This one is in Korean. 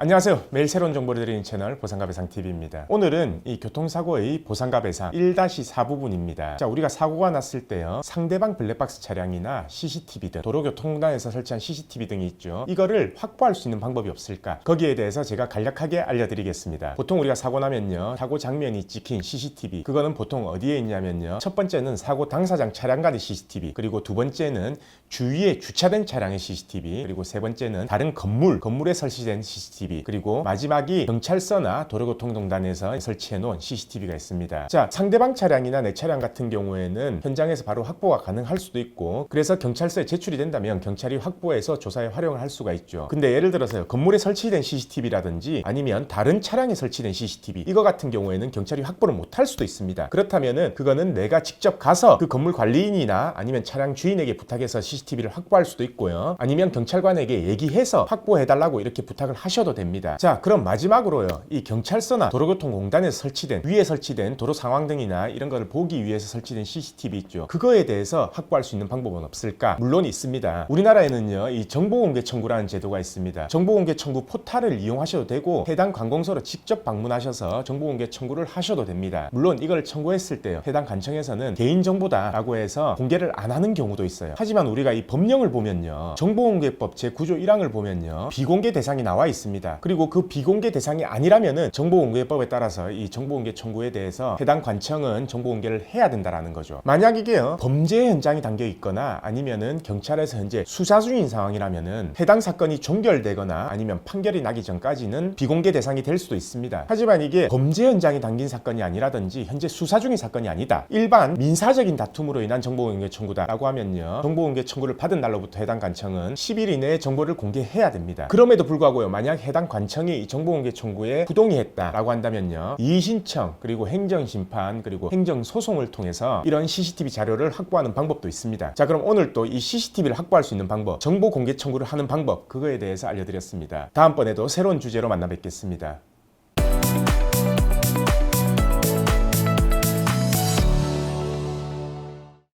안녕하세요. 매일 새로운 정보를 드리는 채널 보상가 배상TV입니다. 오늘은 이 교통사고의 보상가 배상 1-4 부분입니다. 자, 우리가 사고가 났을 때요. 상대방 블랙박스 차량이나 CCTV 등 도로교통공단에서 설치한 CCTV 등이 있죠. 이거를 확보할 수 있는 방법이 없을까? 거기에 대해서 제가 간략하게 알려드리겠습니다. 보통 우리가 사고 나면요. 사고 장면이 찍힌 CCTV. 그거는 보통 어디에 있냐면요. 첫 번째는 사고 당사장 차량 간의 CCTV. 그리고 두 번째는 주위에 주차된 차량의 CCTV. 그리고 세 번째는 다른 건물, 건물에 설치된 CCTV. 그리고 마지막이 경찰서나 도로교통공단에서 설치해 놓은 CCTV가 있습니다. 자, 상대방 차량이나 내 차량 같은 경우에는 현장에서 바로 확보가 가능할 수도 있고 그래서 경찰서에 제출이 된다면 경찰이 확보해서 조사에 활용을 할 수가 있죠. 근데 예를 들어서요. 건물에 설치된 CCTV라든지 아니면 다른 차량에 설치된 CCTV 이거 같은 경우에는 경찰이 확보를 못할 수도 있습니다. 그렇다면은 그거는 내가 직접 가서 그 건물 관리인이나 아니면 차량 주인에게 부탁해서 CCTV를 확보할 수도 있고요. 아니면 경찰관에게 얘기해서 확보해 달라고 이렇게 부탁을 하셔도 됩니다. 자, 그럼 마지막으로요. 이 경찰서나 도로교통공단에서 설치된 위에 설치된 도로 상황 등이나 이런 거를 보기 위해서 설치된 CCTV 있죠. 그거에 대해서 확보할 수 있는 방법은 없을까? 물론 있습니다. 우리나라에는요. 이 정보공개 청구라는 제도가 있습니다. 정보공개 청구 포탈을 이용하셔도 되고 해당 관공서로 직접 방문하셔서 정보공개 청구를 하셔도 됩니다. 물론 이걸 청구했을 때요. 해당 관청에서는 개인정보다라고 해서 공개를 안 하는 경우도 있어요. 하지만 우리가 이 법령을 보면요. 정보공개법 제9조 1항을 보면요. 비공개 대상이 나와 있습니다. 그리고 그 비공개 대상이 아니라면은 정보공개법에 따라서 이 정보공개 청구에 대해서 해당 관청은 정보공개를 해야 된다라는 거죠. 만약 이게요. 범죄 현장이 담겨 있거나 아니면은 경찰에서 현재 수사 중인 상황이라면은 해당 사건이 종결되거나 아니면 판결이 나기 전까지는 비공개 대상이 될 수도 있습니다. 하지만 이게 범죄 현장이 담긴 사건이 아니라든지 현재 수사 중인 사건이 아니다. 일반 민사적인 다툼으로 인한 정보공개 청구다라고 하면요. 정보공개 청구를 받은 날로부터 해당 관청은 10일 이내에 정보를 공개해야 됩니다. 그럼에도 불구하고요. 만약 해당 관청이 이 정보공개 청구에 부동의했다라고 한다면요. 이의신청 그리고 행정심판 그리고 행정소송을 통해서 이런 CCTV 자료를 확보하는 방법도 있습니다. 자 그럼 오늘 또 이 CCTV를 확보할 수 있는 방법, 정보공개 청구를 하는 방법 그거에 대해서 알려드렸습니다. 다음번에도 새로운 주제로 만나 뵙겠습니다.